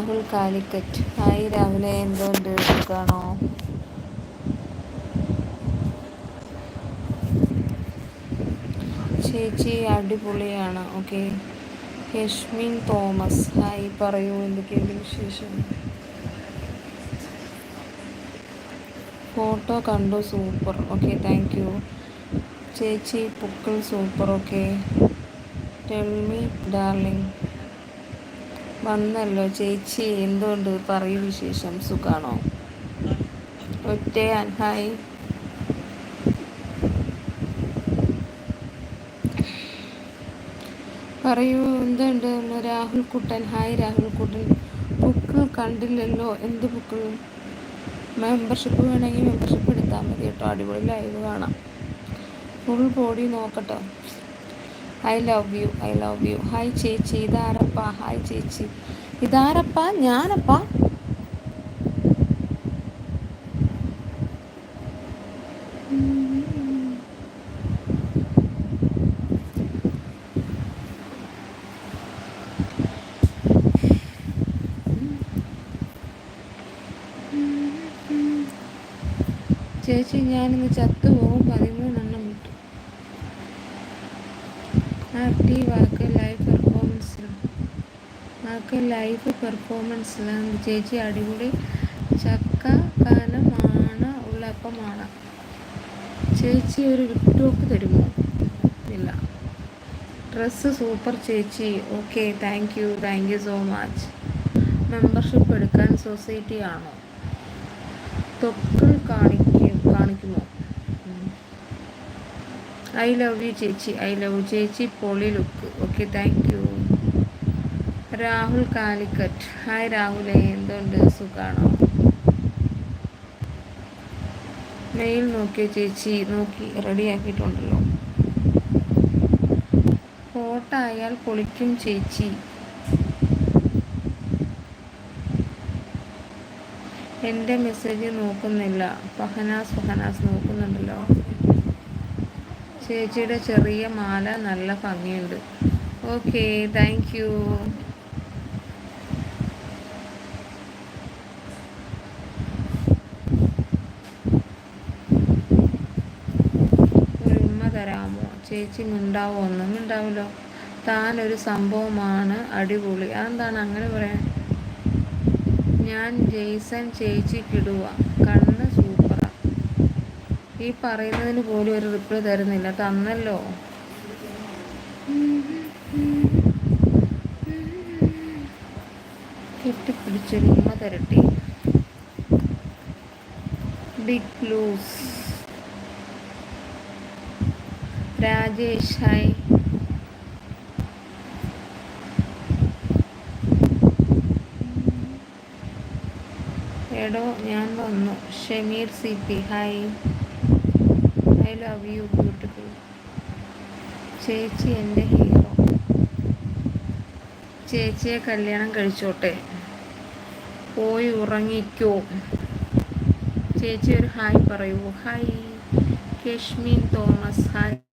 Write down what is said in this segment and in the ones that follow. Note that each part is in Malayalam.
രാഹുൽ കാലിക്കറ്റ്. ഹായ് രാവിലെ എന്തുകൊണ്ട് സുഖാണോ ചേച്ചി അടിപൊളിയാണ്. ഓക്കെ. യഷ്മിൻ തോമസ്. ഹായ് പറയൂ എന്തൊക്കെയുണ്ട് വിശേഷം? ഫോട്ടോ കണ്ടു സൂപ്പർ. Okay thank you. ചേച്ചി പുക്കിൾ super. Okay. Tell me darling. വന്നല്ലോ. ചേച്ചി എന്തുകൊണ്ട് പറയൂ വിശേഷം? സുഖാണോ? ഒറ്റയാൻ ഹായ്. പറയൂ എന്തുണ്ട്? രാഹുൽ കുട്ടൻ ഹായ് രാഹുൽ കുട്ടൻ. ബുക്ക് കണ്ടില്ലല്ലോ. എന്ത് ബുക്ക്? മെമ്പർഷിപ്പ് വേണമെങ്കിൽ മെമ്പർഷിപ്പ് എടുത്താൽ മതി കേട്ടോ. അടിപൊളി ലൈവ് കാണാം. ഫുൾ ബോഡി നോക്കട്ടെ. I love you I love you hi ചേച്ചി. ഇതാരപ്പ? ഹായ് ചേച്ചി. ഇതാരപ്പ? ഞാനപ്പ? ചേച്ചി ഞാനിന്ന് ചത്തുപോകും പതിമൂന്നെണ്ണം വിട്ടു ആക്റ്റീവ് ആക്ക് ലൈവ് പെർഫോമൻസിൽ ആക്ക് ലൈവ് പെർഫോമൻസിലാണ് ചേച്ചി അടിപൊളി. ചക്ക കാലമാണ് ഉള്ളപ്പമാണ് ചേച്ചി ഒരു വിട്ടോക്ക് തരുമോ? ഇല്ല. ഡ്രസ്സ് സൂപ്പർ ചേച്ചി. Okay thank you thank you so much membership എടുക്കാൻ സൊസൈറ്റി ആണോ? തൊക്കൾ കാണിക്കും കാണിക്കുമോ? ഐ ലവ് യു ചേച്ചി. ഐ ലവ് ചേച്ചി പൊളി look okay thank you Rahul Calicut. Hi രാഹുലെ എന്തുണ്ട്? സുഖാണോ? മെയിൽ നോക്കിയ ചേച്ചി? നോക്കി റെഡിയാക്കിയിട്ടുണ്ടല്ലോ ഫോട്ടോ ആയാൽ പൊളിക്കും ചേച്ചി. എന്റെ മെസ്സേജ് നോക്കുന്നില്ല. ഫഹനാസ് ഫഹനാസ് നോക്കുന്നുണ്ടല്ലോ. ചേച്ചിയുടെ ചെറിയ മാല നല്ല ഭംഗിയുണ്ട്. ഓക്കെ താങ്ക് യു ഒരു ഉമ്മ തരാമോ ചേച്ചി മിണ്ടാവോ? ഒന്നും മിണ്ടാവല്ലോ. താനൊരു സംഭവമാണ് അടിപൊളി. അതെന്താണ് അങ്ങനെ പറയാൻ? ഞാൻ ജെയ്സൺ ചേച്ചിക്കിടുക കണ്ണ് സൂപ്പറാ. ഈ പറയുന്നതിന് പോലും ഒരു റിപ്ലൈ തരുന്നില്ല. തന്നല്ലോ. കെട്ടിപ്പിടിച്ചൊരു ഉമ്മ തരട്ടെ. രാജേഷ് ഹായ് എടോ ഞാൻ വന്നു. Shameer C P. Hi. I love you beautiful. ചേച്ചി എന്റെ ഹീറോ. ചേച്ചിയെ കല്യാണം കഴിച്ചോട്ടെ. പോയി ഉറങ്ങിക്കോ. ചേച്ചി ഒരു ഹായ് പറയൂ. ഹായ്. കശ്മീൻ തോമസ്. ഹായ്.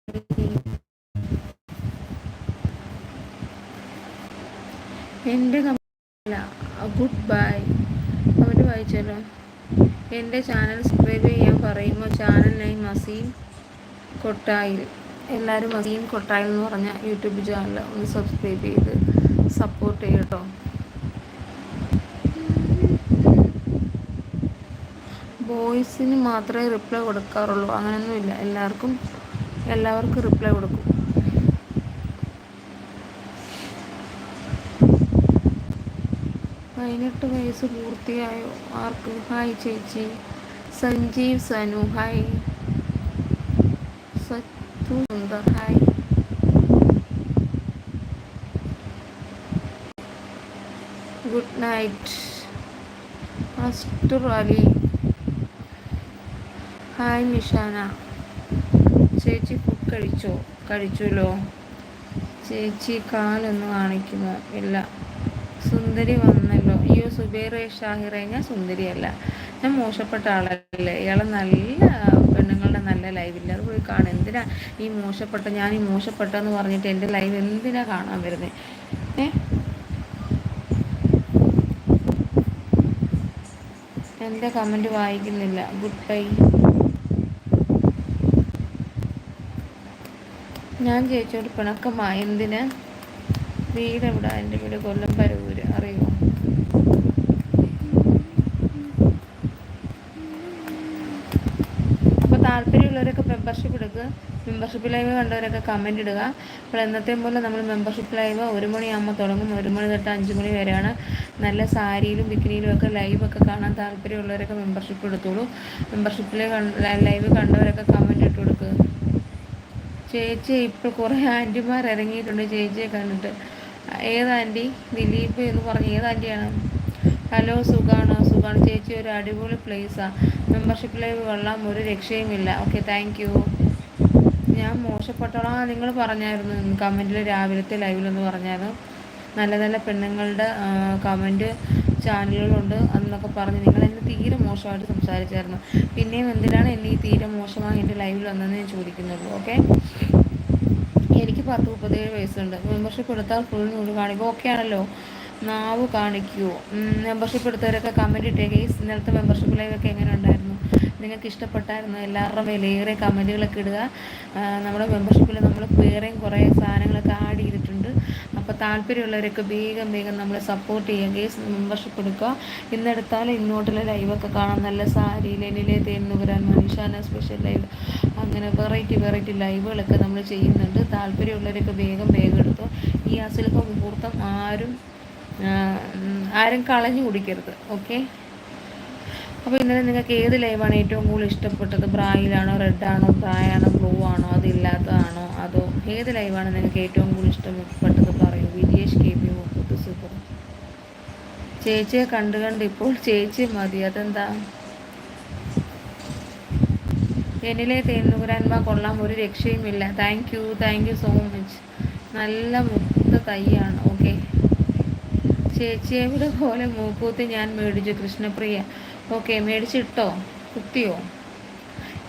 എന്റെ ഗുഡ് ബൈ അവർ വായിച്ചല്ലോ. എന്റെ ചാനൽ സബ്സ്ക്രൈബ് ചെയ്യാൻ പറയുമ്പോൾ ചാനൽ നെയിം മസീൻ കൊട്ടായിൽ. എല്ലാവരും മസീം കൊട്ടായിൽ എന്ന് പറഞ്ഞ യൂട്യൂബ് ചാനൽ ഒന്ന് സബ്സ്ക്രൈബ് ചെയ്ത് സപ്പോർട്ട് ചെയ്യട്ടോ. ബോയ്സിന് മാത്രമേ റിപ്ലൈ കൊടുക്കാറുള്ളൂ. അങ്ങനെയൊന്നുമില്ല. എല്ലാവർക്കും എല്ലാവർക്കും റിപ്ലൈ കൊടുക്കും. പതിനെട്ട് വയസ്സ് പൂർത്തിയായോ ആർക്ക്? ഹായ് ചേച്ചി. Sanjeev Sanu. Hi. Sathu Sundar. Hi. Good night. അസ്റ്റുർ Ali. Hi Nishana. ചേച്ചി ഫുഡ് കഴിച്ചോ? കഴിച്ചല്ലോ. ചേച്ചി കാലൊന്ന് കാണിക്കുമോ ഇല്ല. സുന്ദരി വന്നല്ലോ അയ്യോ സുബൈർ ഷാഹിറ ഞാൻ സുന്ദരിയല്ല. ഞാൻ മോശപ്പെട്ട ആളല്ലേ? ഇയാളെ നല്ല പെണ്ണുങ്ങളുടെ നല്ല ലൈവ് ലൈവില്ല അത് പോയി കാണും. എന്തിനാ ഈ മോശപ്പെട്ട ഞാൻ ഈ മോശപ്പെട്ടെന്ന് പറഞ്ഞിട്ട് എന്റെ ലൈവ് എന്തിനാ കാണാൻ വരുന്നത് ഏ? എന്റെ കമന്റ് വായിക്കുന്നില്ല. ഗുഡ് ബൈ ഞാൻ ചേച്ചിയോട് പിണക്കമായ എന്തിന്? വീട് എവിടെ എന്റെ വീട് കൊല്ലം പരവൂര്. അറിയുമോ അപ്പോൾ താല്പര്യമുള്ളവരൊക്കെ മെമ്പർഷിപ്പ് എടുക്കുക മെമ്പർഷിപ്പ് ലൈവ് കണ്ടവരൊക്കെ കമന്റ് ഇടുക. അപ്പോൾ എന്നത്തെ പോലെ നമ്മൾ മെമ്പർഷിപ്പ് ലൈവ് ഒരു മണിയാകുമ്പോൾ തുടങ്ങും. ഒരു മണി തൊട്ട് അഞ്ച് മണി വരെയാണ്. നല്ല സാരിയിലും ബിക്കിനിയിലും ഒക്കെ ലൈവൊക്കെ കാണാൻ താല്പര്യമുള്ളവരൊക്കെ മെമ്പർഷിപ്പ് എടുത്തോളൂ. മെമ്പർഷിപ്പിൽ ലൈവ് കണ്ടവരൊക്കെ കമന്റ് ഇട്ട് കൊടുക്കുക ചേച്ചി ഇപ്പോൾ കുറേ ആന്റിമാർ ഇറങ്ങിയിട്ടുണ്ട്. ചേച്ചിയെ കണ്ടിട്ട്. ഏത് ആന്റി? ദിലീപ് എന്ന് പറഞ്ഞ്. ഏത് ആന്റിയാണ്? ഹലോ സുഖാണോ? സുഖാണ്. ചേച്ചി ഒരു അടിപൊളി പ്ലേസാണ് മെമ്പർഷിപ്പ് ലൈവ് കൊള്ളാം ഒരു രക്ഷയുമില്ല. ഓക്കെ താങ്ക് യു ഞാൻ മോശപ്പെട്ടോളാം നിങ്ങൾ പറഞ്ഞായിരുന്നു. കമന്റിൽ രാവിലത്തെ ലൈവിലെന്ന് പറഞ്ഞായിരുന്നു. നല്ല നല്ല പെണ്ണുങ്ങളുടെ കമന്റ് ചാനലുകളുണ്ട് എന്നൊക്കെ പറഞ്ഞ് നിങ്ങൾ എന്നെ തീരെ മോശമായിട്ട് സംസാരിച്ചായിരുന്നു. പിന്നെയും എന്തിനാണ് എന്നെ ഈ തീരെ മോശമായി എന്റെ ലൈവിൽ വന്നതെന്ന് ഞാൻ ചോദിക്കുന്നുള്ളൂ ഓക്കെ എനിക്ക് പത്ത് മുപ്പത്തേഴ് വയസ്സുണ്ട്. മെമ്പർഷിപ്പ് എടുത്താൽ ഫുൾ നൂറ് കാണിക്കും. ഓക്കെ ആണല്ലോ. നാവ് കാണിക്കുമോ മെമ്പർഷിപ്പ് എടുത്തവരൊക്കെ കമന്റ് ഇട്ടേക്കേ. ഈ ഇന്നലത്തെ മെമ്പർഷിപ്പ് ലൈവൊക്കെ എങ്ങനെ ഉണ്ടായിരുന്നു? നിങ്ങൾക്ക് ഇഷ്ടപ്പെട്ടായിരുന്നു എല്ലാവരുടെ വിലയേറെ കമന്റുകളൊക്കെ ഇടുക. നമ്മുടെ മെമ്പർഷിപ്പിൽ നമ്മൾ വേറെയും കുറേ സാധനങ്ങളൊക്കെ ആഡ് ചെയ്തിട്ടുണ്ട്. അപ്പോൾ താല്പര്യമുള്ളവരൊക്കെ വേഗം വേഗം നമ്മളെ സപ്പോർട്ട് ചെയ്യുക ഗേസ് മെമ്പർഷിപ്പ് എടുക്കുക. ഇന്നെടുത്താൽ ഇങ്ങോട്ടുള്ള ലൈവൊക്കെ കാണാം. നല്ല സാരി ലെനിലെ തേന്നുകുരാൻ മനുഷ്യാന സ്പെഷ്യൽ ലൈവ് അങ്ങനെ വെറൈറ്റി വെറൈറ്റി ലൈവുകളൊക്കെ നമ്മൾ ചെയ്യുന്നുണ്ട്. താല്പര്യമുള്ളവരൊക്കെ വേഗം വേഗം എടുത്തു. ഈ അസുലഭ മുഹൂർത്തം ആരും ആരും കളഞ്ഞു കുടിക്കരുത്. ഓക്കെ അപ്പോൾ ഇന്നലെ നിങ്ങൾക്ക് ഏത് ലൈവാണ് ഏറ്റവും കൂടുതൽ ഇഷ്ടപ്പെട്ടത്? ബ്രായിലാണോ റെഡാണോ ബ്രായാണോ ബ്ലൂ ആണോ അതില്ലാത്തതാണോ അതോ ഏത് ലൈവാണ് നിങ്ങൾക്ക് ഏറ്റവും കൂടുതൽ ഇഷ്ടപ്പെട്ടത് പറയൂ. വിജേഷ് കെ പി മുപ്പത്ത് സൂപ്പർ. ചേച്ചിയെ കണ്ടു കണ്ട് ഇപ്പോൾ ചേച്ചി മതി. അതെന്താ? എന്നിലെ തേന്നുകുരാൻമ കൊള്ളാം ഒരു രക്ഷയുമില്ല. Thank you thank you so much നല്ല മുത്ത തൈയാണ്. ഓക്കെ ചേച്ചിയെ പോലെ മൂക്കൂത്ത് ഞാൻ മേടിച്ചു കൃഷ്ണപ്രിയ. ഓക്കെ മേടിച്ചിട്ടോ? കുത്തിയോ?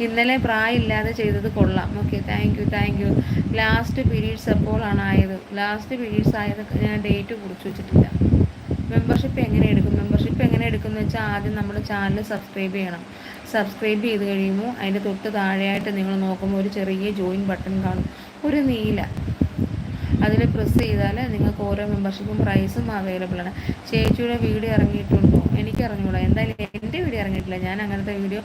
ഇന്നലെ പ്രായമില്ലാതെ ചെയ്തത് കൊള്ളാം. Okay thank you thank you last periods എപ്പോഴാണ് ആയത്. ലാസ്റ്റ് പീരീഡ്സ് ആയത് ഞാൻ ഡേറ്റ് കുറിച്ച് വെച്ചിട്ടില്ല. മെമ്പർഷിപ്പ് എങ്ങനെ എടുക്കും? മെമ്പർഷിപ്പ് എങ്ങനെ എടുക്കുമെന്ന് വെച്ചാൽ ആദ്യം നമ്മൾ ചാനൽ സബ്സ്ക്രൈബ് ചെയ്യണം. സബ്സ്ക്രൈബ് ചെയ്ത് കഴിയുമ്പോൾ അതിന്റെ തൊട്ട് താഴെയായിട്ട് നിങ്ങൾ നോക്കുമ്പോൾ ഒരു ചെറിയ ജോയിൻ ബട്ടൺ കാണും. ഒരു നീല. അതിൽ പ്രസ് ചെയ്താൽ നിങ്ങൾക്ക് ഓരോ മെമ്പർഷിപ്പും പ്രൈസും അവൈലബിൾ ആണ്. ചേച്ചിയുടെ വീഡിയോ ഇറങ്ങിയിട്ടുണ്ടോ? എനിക്ക് അറിഞ്ഞൂടാ എന്തായാലും എന്റെ വീഡിയോ ഇറങ്ങിയിട്ടില്ല. ഞാൻ അങ്ങനത്തെ വീഡിയോ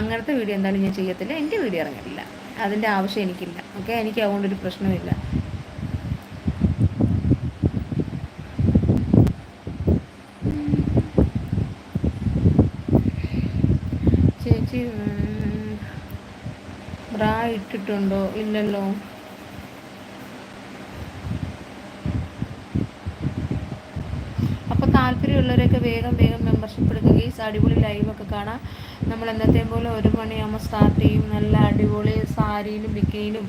അങ്ങനത്തെ വീഡിയോ എന്തായാലും ഞാൻ ചെയ്യത്തില്ല. എന്റെ വീഡിയോ ഇറങ്ങിയിട്ടില്ല. അതിന്റെ ആവശ്യം എനിക്കില്ല. ഓക്കെ എനിക്ക് അതുകൊണ്ടൊരു പ്രശ്നമില്ല ചേച്ചി ബ്രാ ഇട്ടിട്ടുണ്ടോ? ഇല്ലല്ലോ. താല്പര്യമുള്ളവരൊക്കെ വേഗം വേഗം മെമ്പർഷിപ്പ് എടുക്കുക ഈ അടിപൊളി ലൈവൊക്കെ കാണാം. നമ്മൾ എന്നത്തെ പോലെ ഒരു മണിയാകുമ്പോൾ സ്റ്റാർട്ട് ചെയ്യും. നല്ല അടിപൊളി സാരിയിലും ബിക്കയിലും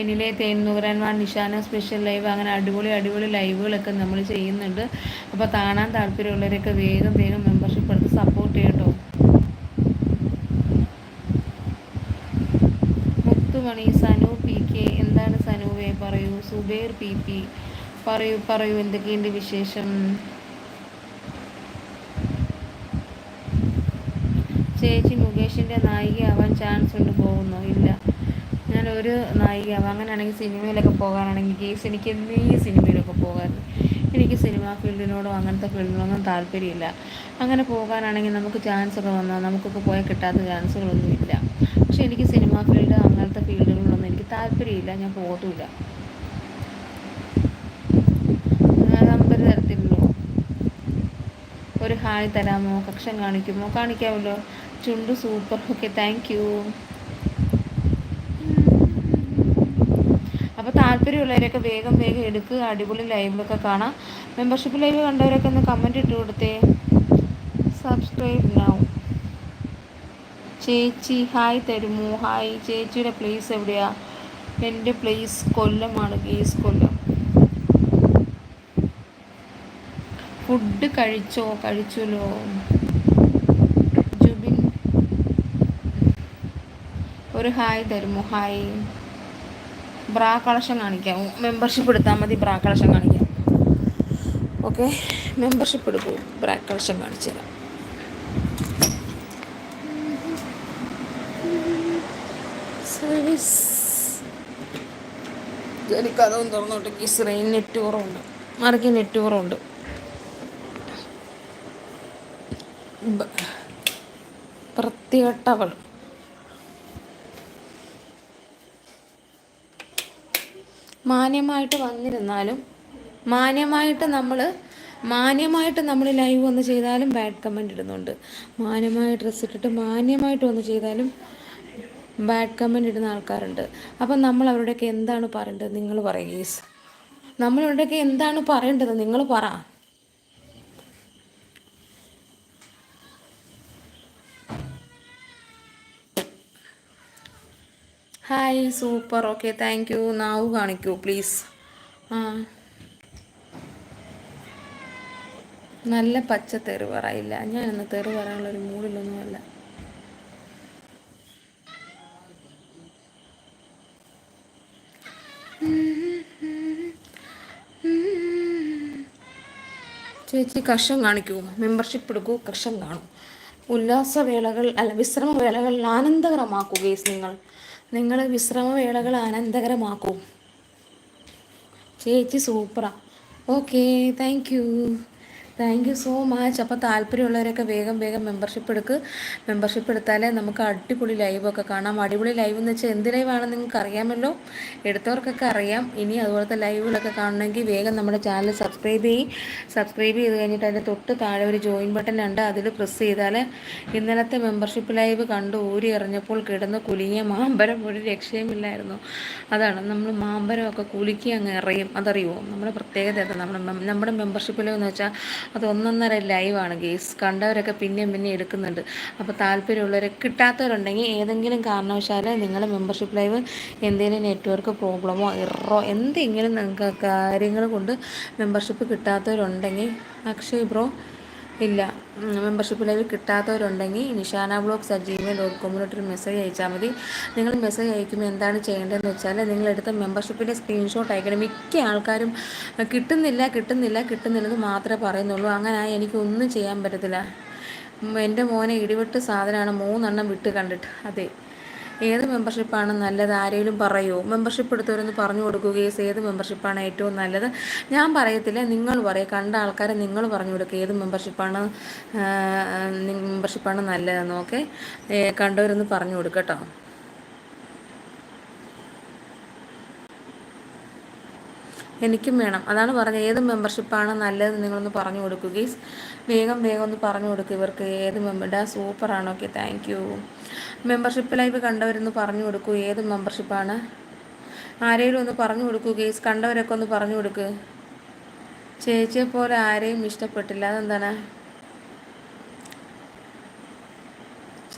എനിലെ തേന്നുകരന്മാർ നിഷാന സ്പെഷ്യൽ ലൈവ് അങ്ങനെ അടിപൊളി അടിപൊളി ലൈവുകളൊക്കെ നമ്മൾ ചെയ്യുന്നുണ്ട്. അപ്പോൾ കാണാൻ താല്പര്യമുള്ളവരൊക്കെ വേഗം വേഗം മെമ്പർഷിപ്പ് എടുത്ത് സപ്പോർട്ട് ചെയ്യട്ടോ മുത്തുമണി സനു പി കെ എന്താണ് സനുവേ? പറയൂ. Zubair P P. പറയൂ പറയൂ. എന്തൊക്കെയുണ്ട് വിശേഷം? ചേച്ചി മുകേഷിന്റെ നായികയാവാൻ ചാൻസ് ഉണ്ട് പോകുന്നു. ഇല്ല. ഞാൻ ഒരു നായികയാവാം. അങ്ങനെയാണെങ്കിൽ സിനിമയിലൊക്കെ പോകാനാണെങ്കിൽ കേസ് എനിക്ക് എന്നീ സിനിമയിലൊക്കെ പോകാൻ എനിക്ക് സിനിമാ ഫീൽഡിനോടോ അങ്ങനത്തെ ഫീൽഡിനോടൊന്നും താല്പര്യമില്ല. അങ്ങനെ പോകാനാണെങ്കിൽ നമുക്ക് ചാൻസ് ഒക്കെ വന്നാൽ നമുക്കൊക്കെ പോയാൽ കിട്ടാത്ത ചാൻസുകളൊന്നുമില്ല പക്ഷേ എനിക്ക് സിനിമാ ഫീൽഡ് അങ്ങനത്തെ ഫീൽഡുകളിലൊന്നും എനിക്ക് താല്പര്യമില്ല. ഞാൻ പോകത്തുമില്ല നമ്പർ തരത്തിലുള്ളൂ. ഒരു ഹായ് തരാമോ? കക്ഷം കാണിക്കുമോ? കാണിക്കാമല്ലോ. ചുണ്ട് സൂപ്പർ. ഓക്കെ താങ്ക് യു അപ്പോൾ താല്പര്യമുള്ളവരൊക്കെ വേഗം വേഗം എടുക്കുക അടിപൊളി ലൈവിലൊക്കെ കാണാം. മെമ്പർഷിപ്പ് ലൈവ് കണ്ടവരൊക്കെ ഒന്ന് കമന്റ് ഇട്ട് കൊടുത്തേ. സബ്സ്ക്രൈബ് നൗ ചേച്ചി ഹായ് തരുമോ? ഹായ് ചേച്ചിയുടെ പ്ലേസ് എവിടെയാ? എന്റെ പ്ലേസ് കൊല്ലമാണ് പ്ലേസ് കൊല്ലം. ഫുഡ് കഴിച്ചോ? കഴിച്ചല്ലോ. ഒരു ഹായ് തരുമോ? ഹായ്. ബ്രാ കളക്ഷൻ കാണിക്കാം. മെമ്പർഷിപ്പ് എടുത്താൽ മതി ബ്രാ കളക്ഷൻ കാണിക്കാം. ഓക്കെ മെമ്പർഷിപ്പ് എടുക്കൂ. ബ്രാ കളക്ഷൻ കാണിച്ചു തരാം. സർവീസ് എനിക്കതൊന്നും തുറന്നോട്ടെ. കിസ്റൈൻ നെറ്റ് കുറവുണ്ട് മറിക്ക് നെറ്റ് കുറവുണ്ട് വൃത്തികെട്ടവൾ. മാന്യമായിട്ട് വന്നിരുന്നാലും മാന്യമായിട്ട് നമ്മൾ മാന്യമായിട്ട് നമ്മൾ ലൈവ് വന്ന് ചെയ്താലും ബാഡ് കമന്റ് ഇടുന്നുണ്ട്. മാന്യമായ ഡ്രസ്സ് ഇട്ടിട്ട് മാന്യമായിട്ട് വന്ന് ചെയ്താലും ബാഡ് കമന്റ് ഇടുന്ന ആൾക്കാരുണ്ട്. അപ്പം നമ്മൾ അവരുടെയൊക്കെ എന്താണ് പറയേണ്ടത്? നിങ്ങൾ പറയുക നമ്മളവിടെയൊക്കെ എന്താണ് പറയേണ്ടത്? നിങ്ങൾ പറ. Hi super. Okay thank you. നാവ് കാണിക്കൂ പ്ലീസ്. ആ. നല്ല പച്ച തെറി പറയില്ല ഞാനിന്ന് തെറി പറയാനുള്ള ഒരു മൂഡിലൊന്നുമല്ല. ചേച്ചി കർഷം കാണിക്കൂ. മെമ്പർഷിപ്പ് എടുക്കൂ കർഷം കാണൂ. ഉല്ലാസവേളകൾ അല്ല വിശ്രമവേളകൾ ആനന്ദകരമാക്കൂ ഗേസ് നിങ്ങൾ. നിങ്ങൾ വിശ്രമവേളകൾ ആനന്ദകരമാക്കും. ചേച്ചി സൂപ്പറാ. Okay thank thank you so much അപ്പോൾ താല്പര്യമുള്ളവരൊക്കെ വേഗം വേഗം മെമ്പർഷിപ്പ് എടുക്ക്. മെമ്പർഷിപ്പ് എടുത്താലേ നമുക്ക് അടിപൊളി ലൈവൊക്കെ കാണാം. അടിപൊളി ലൈവ് എന്ന് വെച്ചാൽ എന്ത് ലൈവാണെന്ന് നിങ്ങൾക്ക് അറിയാമല്ലോ. എടുത്തവർക്കൊക്കെ അറിയാം. ഇനി അതുപോലത്തെ ലൈവുകളൊക്കെ കാണണമെങ്കിൽ വേഗം നമ്മുടെ ചാനൽ സബ്സ്ക്രൈബ് ചെയ്യും. സബ്സ്ക്രൈബ് ചെയ്ത് കഴിഞ്ഞിട്ട് അതിന്റെ തൊട്ട് താഴെ ഒരു ജോയിൻ ബട്ടൺ ഉണ്ട്. അതിൽ പ്രസ് ചെയ്താൽ ഇന്നലത്തെ മെമ്പർഷിപ്പ് ലൈവ് കണ്ട് ഊരി എറിഞ്ഞപ്പോൾ കിടന്ന് കുലുങ്ങിയ മാമ്പരം ഒരു രക്ഷയുമില്ലായിരുന്നു അതാണ് നമ്മൾ മാമ്പരമൊക്കെ കുലുക്കി അങ്ങ് എറിയും. അതറിയുമോ നമ്മുടെ പ്രത്യേകത നമ്മുടെ നമ്മുടെ മെമ്പർഷിപ്പ് ലൈവ് എന്ന് വെച്ചാൽ അത് ഒന്നൊന്നര ലൈവാണ് ഗെയ്സ് കണ്ടവരൊക്കെ പിന്നെയും പിന്നെയും എടുക്കുന്നുണ്ട്. അപ്പോൾ താല്പര്യമുള്ളവർ കിട്ടാത്തവരുണ്ടെങ്കിൽ ഏതെങ്കിലും കാരണവശാൽ നിങ്ങൾ മെമ്പർഷിപ്പ് ലൈവ് എന്തെങ്കിലും നെറ്റ്വർക്ക് പ്രോബ്ലമോ എറോ എന്തെങ്കിലും നിങ്ങൾക്ക് കാര്യങ്ങൾ കൊണ്ട് മെമ്പർഷിപ്പ് കിട്ടാത്തവരുണ്ടെങ്കിൽ അക്ഷയ് ബ്രോ ഇല്ല. Membership live കിട്ടാത്തവരുണ്ടെങ്കിൽ Nishana blogs at Gmail dot കോമിലോട്ടൊരു message അയച്ചാൽ മതി. നിങ്ങൾ മെസ്സേജ് അയക്കുമ്പോൾ എന്താണ് ചെയ്യേണ്ടതെന്ന് വെച്ചാൽ നിങ്ങളെടുത്ത മെമ്പർഷിപ്പിന്റെ സ്ക്രീൻഷോട്ട് അയക്കണം. മിക്ക ആൾക്കാരും കിട്ടുന്നില്ല കിട്ടുന്നില്ല കിട്ടുന്നില്ലെന്ന് മാത്രമേ പറയുന്നുള്ളൂ. അങ്ങനെ എനിക്ക് ഒന്നും ചെയ്യാൻ പറ്റത്തില്ല. എന്റെ മോനെ ഇടിവിട്ട് സാധനമാണ് മൂന്നെണ്ണം വിട്ട് കണ്ടിട്ട്. അതെ. ഏത് മെമ്പർഷിപ്പാണ് നല്ലത് ആരെങ്കിലും പറയുമോ മെമ്പർഷിപ്പ് എടുത്തവരൊന്ന് പറഞ്ഞു കൊടുക്കുകയും ഏത് മെമ്പർഷിപ്പാണ് ഏറ്റവും നല്ലത്? ഞാൻ പറയത്തില്ല നിങ്ങൾ പറയും. കണ്ട ആൾക്കാരെ നിങ്ങൾ പറഞ്ഞു കൊടുക്കുക ഏത് മെമ്പർഷിപ്പാണ് മെമ്പർഷിപ്പാണ് നല്ലതെന്ന് ഓക്കെ കണ്ടവരൊന്ന് പറഞ്ഞു കൊടുക്കട്ടോ എനിക്കും വേണം. അതാണ് പറഞ്ഞത്. ഏത് മെമ്പർഷിപ്പാണ് നല്ലതെന്ന് നിങ്ങളൊന്ന് പറഞ്ഞു കൊടുക്കുക ഗീസ് വേഗം വേഗം ഒന്ന് പറഞ്ഞു കൊടുക്കുക ഇവർക്ക് ഏത് മെമ്പർ സൂപ്പറാണ് okay thank you membership live കണ്ടവരൊന്ന് പറഞ്ഞു കൊടുക്കൂ ഏത് മെമ്പർഷിപ്പാണ് ആരെങ്കിലും ഒന്ന് പറഞ്ഞു കൊടുക്കൂ ഗീസ് കണ്ടവരൊക്കെ ഒന്ന് പറഞ്ഞു കൊടുക്കുക ചേച്ചിയെ പോലെ ആരെയും ഇഷ്ടപ്പെട്ടില്ല. അതെന്താണ്?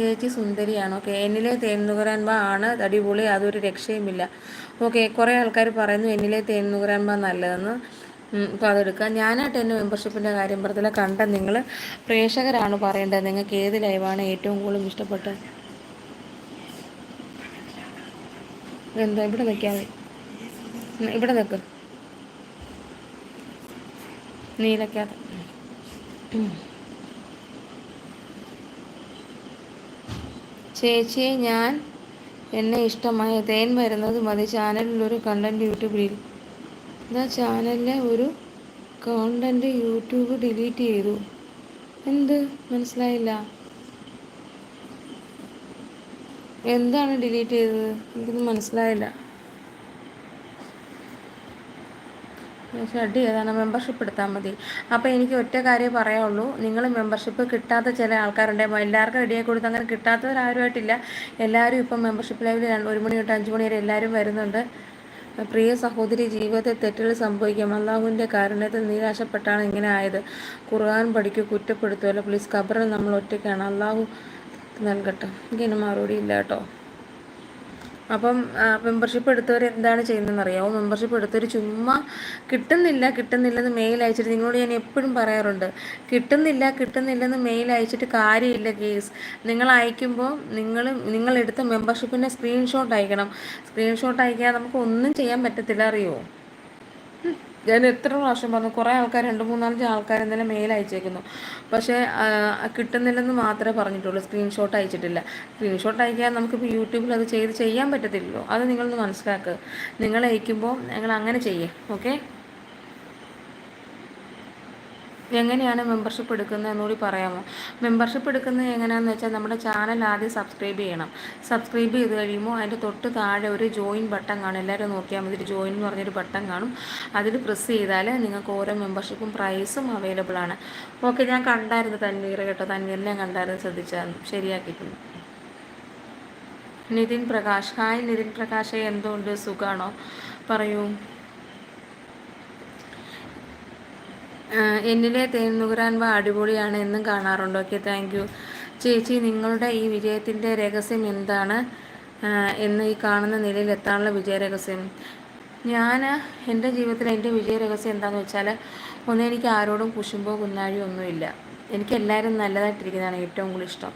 ചേച്ചി സുന്ദരിയാണ്? ഓക്കെ എന്നിലെ തേന്നുകരാൻബ ആണ് അടിപൊളി അതൊരു രക്ഷയുമില്ല. ഓക്കെ കുറേ ആൾക്കാർ പറയുന്നു എന്നിലെ തേന്നുകരാൻബ നല്ലതെന്ന്. അപ്പോൾ അതെടുക്കുക ഞാനായിട്ട് എന്റെ മെമ്പർഷിപ്പിന്റെ കാര്യം പറഞ്ഞില്ല കണ്ട നിങ്ങൾ പ്രേക്ഷകരാണ് പറയേണ്ടത്. നിങ്ങൾക്ക് ഏത് ലൈവാണ് ഏറ്റവും കൂടുതൽ ഇഷ്ടപ്പെട്ടത്? എന്താ ഇവിടെ നിൽക്കാതെ ഇവിടെ നിൽക്ക്. നീലക്കാതെ ചേച്ചിയെ ഞാൻ എന്നെ ഇഷ്ടമായ. തേൻ വരുന്നത് മതി. ചാനലിലൊരു കണ്ടന്റ് യൂട്യൂബിൽ ഇതാ ചാനലിലെ ഒരു കോണ്ടന്റ് യൂട്യൂബ് ഡിലീറ്റ് ചെയ്തു. എന്ത്? മനസ്സിലായില്ല. എന്താണ് ഡിലീറ്റ് ചെയ്തത്? എനിക്കൊന്നും മനസ്സിലായില്ല. ഷഡ് ചെയ്താണ് മെമ്പർഷിപ്പ് എടുത്താൽ മതി. അപ്പോൾ എനിക്ക് ഒറ്റ കാര്യം പറയാനുള്ളൂ. നിങ്ങൾ മെമ്പർഷിപ്പ് കിട്ടാത്ത ചില ആൾക്കാരുണ്ട്. എല്ലാവർക്കും റെഡിയാക്കി കൊടുത്ത് അങ്ങനെ കിട്ടാത്തവരാരുമായിട്ടില്ല എല്ലാവരും ഇപ്പം മെമ്പർഷിപ്പ് ലൈവിൽ ഒരു മണി തൊട്ട് അഞ്ച് മണി വരെ എല്ലാവരും വരുന്നുണ്ട്. പ്രിയ സഹോദരി ജീവിതത്തിൽ തെറ്റുകൾ സംഭവിക്കാം. അള്ളാഹുവിന്റെ കാരുണ്യത്തിൽ നിരാശപ്പെട്ടാണ് ഇങ്ങനെ ആയത്. ഖുർആൻ പഠിക്കൂ കുറ്റപ്പെടുത്തുമല്ലോ പ്ലീസ് ഖബറിൽ നമ്മൾ ഒറ്റയ്ക്കാണ്. അള്ളാഹു നൽകട്ടെ. എനിക്ക് മറുപടി ഇല്ല കേട്ടോ. അപ്പം മെമ്പർഷിപ്പ് എടുത്തവർ എന്താണ് ചെയ്യുന്നതെന്ന് അറിയാമോ മെമ്പർഷിപ്പ് എടുത്തവർ ചുമ്മാ കിട്ടുന്നില്ല കിട്ടുന്നില്ലെന്ന് മെയിൽ അയച്ചിട്ട് നിങ്ങളോട് ഞാൻ എപ്പോഴും പറയാറുണ്ട് കിട്ടുന്നില്ല കിട്ടുന്നില്ലെന്ന് മെയിൽ അയച്ചിട്ട് കാര്യമില്ല കേസ് നിങ്ങൾ അയക്കുമ്പോൾ നിങ്ങൾ നിങ്ങൾ എടുത്ത മെമ്പർഷിപ്പിന്റെ സ്ക്രീൻഷോട്ട് അയക്കണം. സ്ക്രീൻഷോട്ട് അയക്കാതെ നമുക്ക് ഒന്നും ചെയ്യാൻ പറ്റത്തില്ല അറിയോ? ഞാൻ എത്ര പ്രാവശ്യം പറഞ്ഞു കുറേ ആൾക്കാർ രണ്ട് മൂന്നാലഞ്ച് ആൾക്കാർ എന്തെങ്കിലും മെയിൽ അയച്ചേക്കുന്നു. പക്ഷേ കിട്ടുന്നില്ലെന്ന് മാത്രമേ പറഞ്ഞിട്ടുള്ളൂ. സ്ക്രീൻഷോട്ട് അയച്ചിട്ടില്ല. സ്ക്രീൻഷോട്ട് അയക്കാൻ നമുക്കിപ്പോൾ യൂട്യൂബിൽ അത് ചെയ്ത് ചെയ്യാൻ പറ്റത്തില്ലല്ലോ. അത് നിങ്ങളൊന്ന് മനസ്സിലാക്കുക നിങ്ങൾ അയക്കുമ്പോൾ നിങ്ങൾ അങ്ങനെ ചെയ്യേ. ഓക്കെ എങ്ങനെയാണ് മെമ്പർഷിപ്പ് എടുക്കുന്നത് എന്നുകൂടി പറയാമോ? മെമ്പർഷിപ്പ് എടുക്കുന്നത് എങ്ങനെയാണെന്ന് വെച്ചാൽ നമ്മുടെ ചാനൽ ആദ്യം സബ്സ്ക്രൈബ് ചെയ്യണം. സബ്സ്ക്രൈബ് ചെയ്ത് കഴിയുമ്പോൾ അതിന്റെ തൊട്ട് താഴെ ഒരു ജോയിൻ ബട്ടൺ കാണും. എല്ലാവരും നോക്കിയാൽ മതി ജോയിൻ എന്ന് പറഞ്ഞൊരു ബട്ടൺ കാണും. അതിൽ പ്രസ് ചെയ്താൽ നിങ്ങൾക്ക് ഓരോ മെമ്പർഷിപ്പും പ്രൈസും അവൈലബിൾ ആണ്. ഓക്കെ ഞാൻ കണ്ടായിരുന്നു തന്നീർ കേട്ടോ. തന്നീറിനെ കണ്ടായിരുന്നു ശ്രദ്ധിച്ചാൽ ശരിയാക്കിയിട്ടുണ്ട്. നിതിൻ പ്രകാശ്. ഹായ് നിതിൻ പ്രകാശ് എന്തുകൊണ്ട് സുഖമാണോ പറയൂ. എന്നിലെ തേനുകുരാൻ വാ അടിപൊളിയാണ് എന്നും കാണാറുണ്ട്. ഓക്കെ താങ്ക് യു ചേച്ചി നിങ്ങളുടെ ഈ വിജയത്തിന്റെ രഹസ്യം എന്താണ്? എന്ന് ഈ കാണുന്ന നിലയിൽ എത്താനുള്ള വിജയ രഹസ്യം. ഞാൻ എന്റെ ജീവിതത്തിൽ എന്റെ വിജയ രഹസ്യം എന്താണെന്ന് വെച്ചാൽ ഒന്നും എനിക്ക് ആരോടും കുശുമ്പോ കുന്നാഴിയോ ഒന്നുമില്ല. എനിക്ക് എല്ലാവരും നല്ലതായിട്ടിരിക്കുന്നതാണ് ഏറ്റവും കൂടുതൽ ഇഷ്ടം.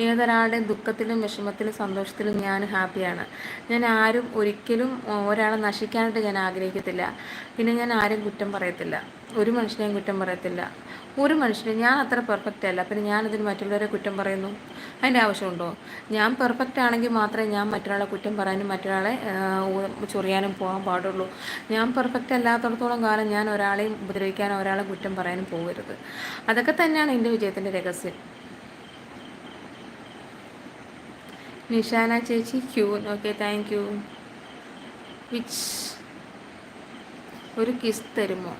ഏതൊരാളുടെയും ദുഃഖത്തിലും വിഷമത്തിലും സന്തോഷത്തിലും ഞാൻ ഹാപ്പിയാണ്. ഞാൻ ആരും ഒരിക്കലും ഒരാളെ നശിക്കാനായിട്ട് ഞാൻ ആഗ്രഹിക്കത്തില്ല. പിന്നെ ഞാൻ ആരും കുറ്റം പറയത്തില്ല. ഒരു മനുഷ്യനെയും കുറ്റം പറയത്തില്ല. ഒരു മനുഷ്യനെ ഞാൻ അത്ര പെർഫെക്റ്റ് അല്ല. പിന്നെ ഞാനതിന് മറ്റുള്ളവരെ കുറ്റം പറയുന്നു? അതിന്റെ ആവശ്യമുണ്ടോ? ഞാൻ പെർഫെക്റ്റ് ആണെങ്കിൽ മാത്രമേ ഞാൻ മറ്റൊരാളെ കുറ്റം പറയാനും മറ്റൊരാളെ ചൊറിയാനും പോകാൻ പാടുള്ളൂ. ഞാൻ പെർഫെക്റ്റ് അല്ലാത്തടത്തോളം കാലം ഞാൻ ഒരാളെയും ഉപദ്രവിക്കാനോ ഒരാളെ കുറ്റം പറയാനും പോകരുത്. അതൊക്കെ തന്നെയാണ് എന്റെ വിജയത്തിന്റെ രഹസ്യം. നിഷാന ചേച്ചി queen okay thank you which ഒരു കിസ് തരുമോ?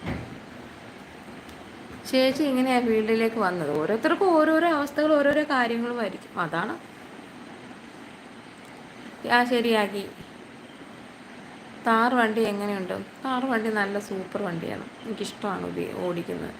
ചേച്ചി ഇങ്ങനെയാണ് ഫീൽഡിലേക്ക് വന്നത്. ഓരോരുത്തർക്കും ഓരോരോ അവസ്ഥകൾ ഓരോരോ കാര്യങ്ങളുമായിരിക്കും അതാണ്. ആ ശരിയാക്കി. താർ വണ്ടി എങ്ങനെയുണ്ട്? താർ വണ്ടി നല്ല സൂപ്പർ വണ്ടിയാണ്. എനിക്കിഷ്ടമാണ് ഓടിക്കുന്നത്.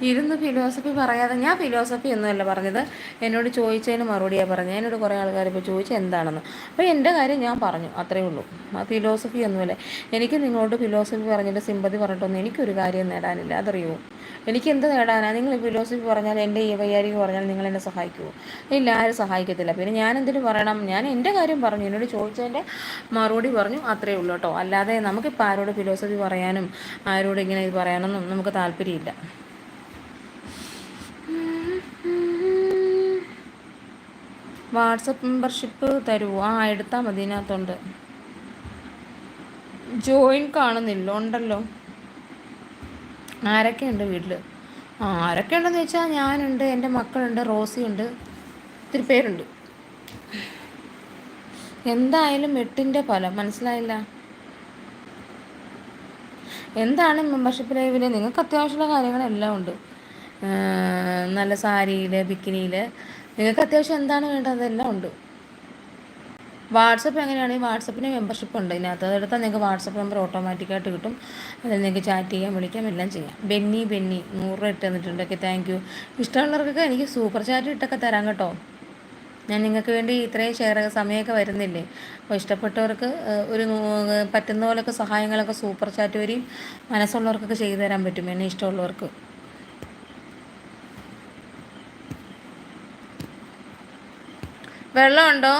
ഇരുന്ന് ഫിലോസഫി പറയാതെ ഞാൻ ഫിലോസഫി ഒന്നുമല്ല പറഞ്ഞത്. എന്നോട് ചോദിച്ചതിന് മറുപടിയാണ് പറഞ്ഞത്. എന്നോട് കുറേ ആൾക്കാർ ഇപ്പോൾ ചോദിച്ചാൽ എന്താണെന്ന്. അപ്പോൾ എന്റെ കാര്യം ഞാൻ പറഞ്ഞു. അത്രയേ ഉള്ളൂ. ആ ഫിലോസഫി ഒന്നുമില്ല. എനിക്ക് നിങ്ങളോട് ഫിലോസഫി പറഞ്ഞിട്ട് സിമ്പതി പറഞ്ഞിട്ടൊന്നും എനിക്കൊരു കാര്യം നേടാനില്ല. അതറിയുമോ എനിക്ക് എന്ത് നേടാനാണ് നിങ്ങൾ ഫിലോസഫി പറഞ്ഞാൽ എന്റെ ഈ വൈകാരിക പറഞ്ഞാൽ നിങ്ങൾ എന്നെ സഹായിക്കുമോ ഇല്ല ആരും സഹായിക്കത്തില്ല. പിന്നെ ഞാൻ എന്തിനു പറയണം? ഞാൻ എന്റെ കാര്യം പറഞ്ഞു. എന്നോട് ചോദിച്ചതിന്റെ മറുപടി പറഞ്ഞു. അത്രയേ ഉള്ളൂ കേട്ടോ. അല്ലാതെ നമുക്കിപ്പോൾ ആരോട് ഫിലോസഫി പറയാനും ആരോട് ഇങ്ങനെ ഇത് പറയാനൊന്നും നമുക്ക് താല്പര്യമില്ല. വാട്സപ്പ് മെമ്പർഷിപ്പ് തരുമോ ആ എടുത്താൽ മതി ഇതിനകത്തുണ്ട്. ജോയിൻ കാണുന്നില്ല ഉണ്ടല്ലോ. ആരൊക്കെയുണ്ട് വീട്ടിൽ ആരൊക്കെ ഉണ്ടെന്ന് വെച്ചാൽ ഞാനുണ്ട് എന്റെ മക്കളുണ്ട് റോസിയുണ്ട് ഒത്തിരി പേരുണ്ട്. എന്തായാലും എട്ടിന്റെ ഫലം മനസ്സിലായില്ല? എന്താണ് മെമ്പർഷിപ്പ് ലൈവിൽ നിങ്ങൾക്ക് അത്യാവശ്യമുള്ള കാര്യങ്ങളെല്ലാം ഉണ്ട്. നല്ല സാരിയിൽ ബിക്കിനിയിൽ നിങ്ങൾക്ക് അത്യാവശ്യം എന്താണ് വേണ്ടത്? അതെല്ലാം ഉണ്ട്. വാട്സപ്പ് എങ്ങനെയാണെങ്കിൽ വാട്സപ്പിന് മെമ്പർഷിപ്പ് ഉണ്ട്. ഇതിനകത്ത് അതെടുത്താൽ നിങ്ങൾക്ക് വാട്സപ്പ് നമ്പർ ഓട്ടോമാറ്റിക്കായിട്ട് കിട്ടും. അതിൽ നിങ്ങൾക്ക് ചാറ്റ് ചെയ്യാം വിളിക്കാം എല്ലാം ചെയ്യാം. ബെന്നി ബെന്നി നൂറ് രൂപ ഇട്ട് ഓക്കെ താങ്ക് യു. ഇഷ്ടമുള്ളവർക്കൊക്കെ എനിക്ക് സൂപ്പർ ചാറ്റ് ഇട്ടൊക്കെ തരാം കേട്ടോ. ഞാൻ നിങ്ങൾക്ക് വേണ്ടി ഇത്രയും ഷെയർ സമയമൊക്കെ വരുന്നില്ലേ? അപ്പോൾ ഇഷ്ടപ്പെട്ടവർക്ക് ഒരു പറ്റുന്ന പോലെയൊക്കെ സഹായങ്ങളൊക്കെ സൂപ്പർ ചാറ്റ് വരെയും മനസ്സുള്ളവർക്കൊക്കെ ചെയ്തു തരാൻ പറ്റും. എന്നെ ഇഷ്ടമുള്ളവർക്ക്. വെള്ളമുണ്ടോ?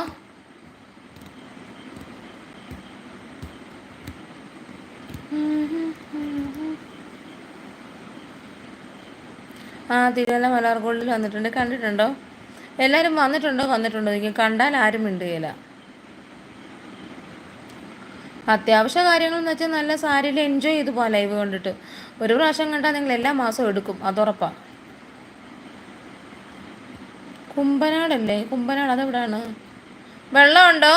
ആ തിരുവല്ല മലർഗോൾഡിൽ വന്നിട്ടുണ്ട്. കണ്ടിട്ടുണ്ടോ? എല്ലാവരും വന്നിട്ടുണ്ടോ? വന്നിട്ടുണ്ടോ എനിക്ക് കണ്ടാൽ ആരും മിണ്ടുകയില്ല. അത്യാവശ്യ കാര്യങ്ങൾ എന്ന് വെച്ചാൽ നല്ല സാരിയിൽ എൻജോയ് ചെയ്തു പോകാം ലൈവ് കണ്ടിട്ട്. ഒരു പ്രാവശ്യം കണ്ടാൽ നിങ്ങൾ എല്ലാ മാസവും എടുക്കും. അതുറപ്പാണ് കുമ്പനാടല്ലേ? കുമ്പനാട് അതെവിടാണ്? വെള്ളമുണ്ടോ?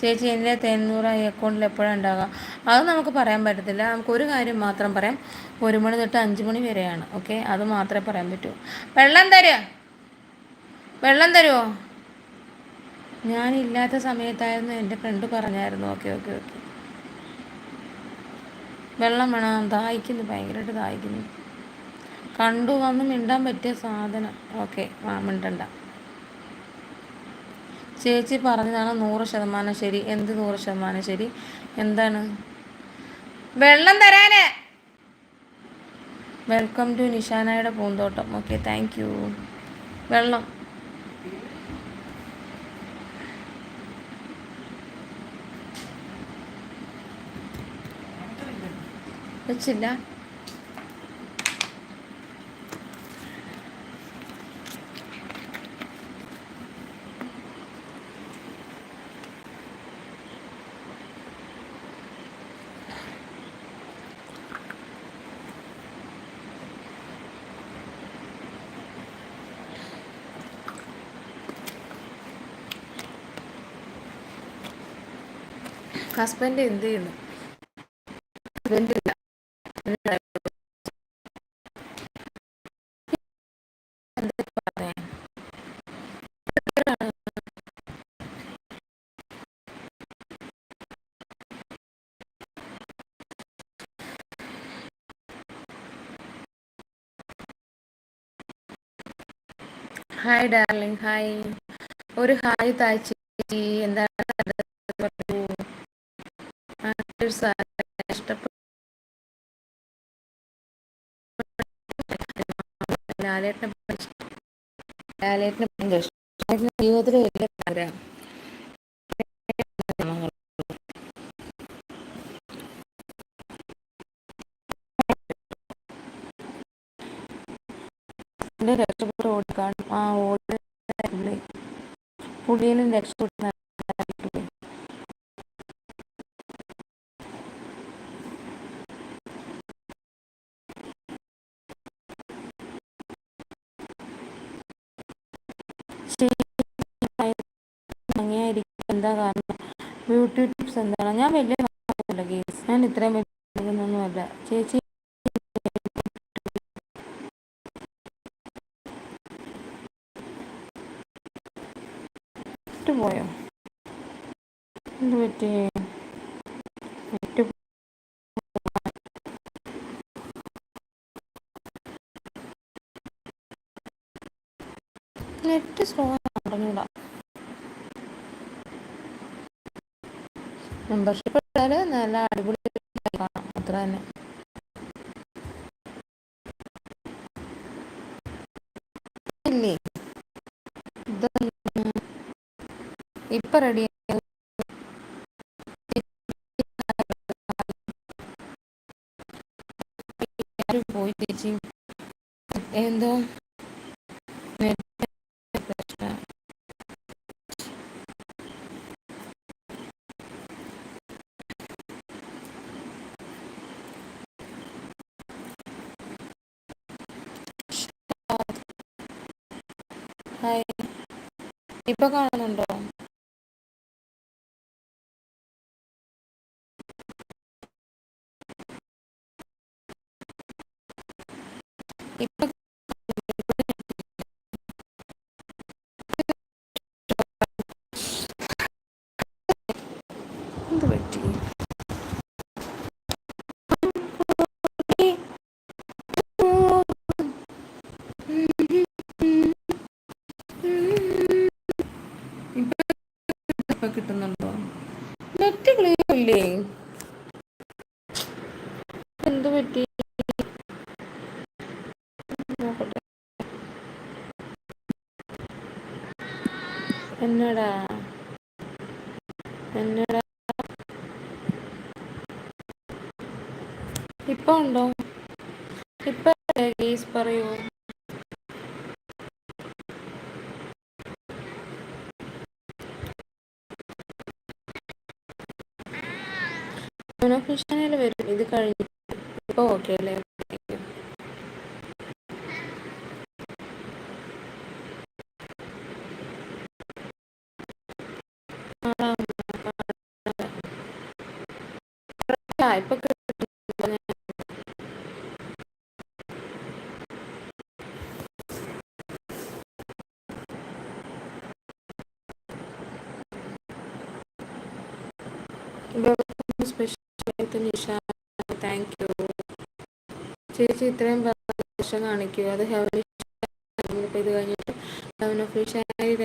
ചേച്ചി എന്റെ തെന്നൂറ് അക്കൗണ്ടിൽ എപ്പോഴാണ് ഉണ്ടാകുക അത് നമുക്ക് പറയാൻ പറ്റത്തില്ല. നമുക്ക് ഒരു കാര്യം മാത്രം പറയാം. ഒരു മണി തൊട്ട് അഞ്ച് മണി വരെയാണ് ഓക്കെ? അത് മാത്രമേ പറയാൻ പറ്റൂ. വെള്ളം തരുക വെള്ളം തരുമോ ഞാനില്ലാത്ത സമയത്തായിരുന്നു എന്റെ ഫ്രണ്ട് പറഞ്ഞായിരുന്നു. Okay okay okay. വെള്ളം വേണം. ദാഹിക്കുന്നു ഭയങ്കരമായിട്ട് ദാഹിക്കുന്നു. കണ്ടു വന്ന് മിണ്ടാൻ പറ്റിയ സാധനം. ഓക്കെ ആ മിണ്ടണ്ട. ചേച്ചി പറഞ്ഞതാണ് നൂറ് ശതമാനം ശരി. എന്ത് നൂറ് ശതമാനം ശരി? എന്താണ്? വെള്ളം തരാന്. വെൽക്കം ടു നിഷാനായുടെ പൂന്തോട്ടം. Okay thank you. വെള്ളം. വെച്ചില്ല. ഹസ്ബൻഡ് എന്ത് ചെയ്യുന്നു? ഹസ്ബൻഡ് ഹായ് ഡാർലിംഗ് ഹായ് ഒരു ഹായ് താഴ്ച എന്താണ് ആഗ്രഹം രക്ഷപ്പെട്ട് ഓടിക്കാൻ ആ ഓടി പുള്ളിയിലും രക്ഷപ്പെട്ടു എന്താ കാരണം? ബ്യൂട്ടി ടിപ്സ് എന്താണ്? ഞാൻ വലിയ കേസ് ഞാൻ ഇത്രയും വലിയൊന്നുമല്ല ചേച്ചി പോയോ എന്ത് പറ്റി? Net slow പറഞ്ഞൂടാ. മെമ്പർഷിപ്പ് എടുത്താൽ നല്ല അടിപൊളി അത്ര തന്നെ. ഇല്ലേ? ഇപ്പൊ റെഡി പോയി തിരിച്ചു എന്തോ? ഹായ്. ഇപ്പൊ കാണുന്നുണ്ടോ? ഇപ്പൊ കിട്ടുന്നുണ്ടോ? നെറ്റ് ക്ലിയർ ഇല്ലേ? എന്ത് പറ്റി? എന്നടാ? എന്നടാ? ഇപ്പൊ ഉണ്ടോ? ഇപ്പൊ പറയൂ മോനോഫിഷനിൽ വരും? ഇത് കഴിഞ്ഞു ഇപ്പോൾ ഓക്കെ അല്ലേ? ഇപ്പൊ സ്പെഷ്യൽ നിഷ താങ്ക് യു ചേച്ചി ഇത്രയും പ്രശ്നം കാണിക്കൂ അത് ഹെവൻ ഇത് കഴിഞ്ഞിട്ട് ഹെവൻ അതിൽ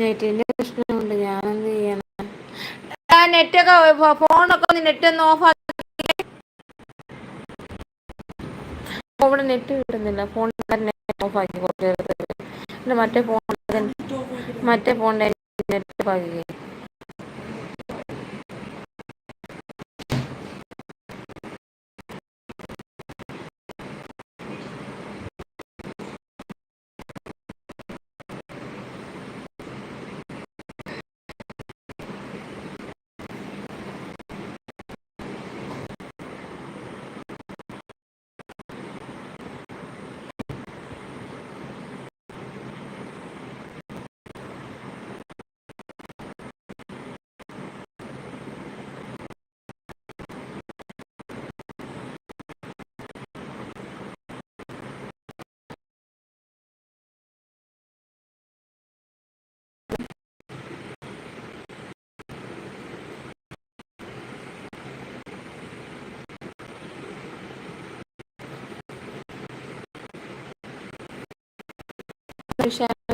നെറ്റിന്റെ പ്രശ്നമുണ്ട്. എന്ത് ചെയ്യണം? നെറ്റൊക്കെ ഫോണൊക്കെ ഒന്ന് നെറ്റ് ഒന്ന് ഓഫ് ആക്കി. ഇവിടെ നെറ്റ് കിട്ടുന്നില്ല. ഫോൺ ഓഫ് ആക്കി കുറച്ച് മറ്റേ ഫോൺ മറ്റേ ഫോണിന്റെ നെറ്റ് ഓഫ് ആക്കി.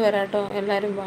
വരാട്ടോ. എല്ലാവരും വാ.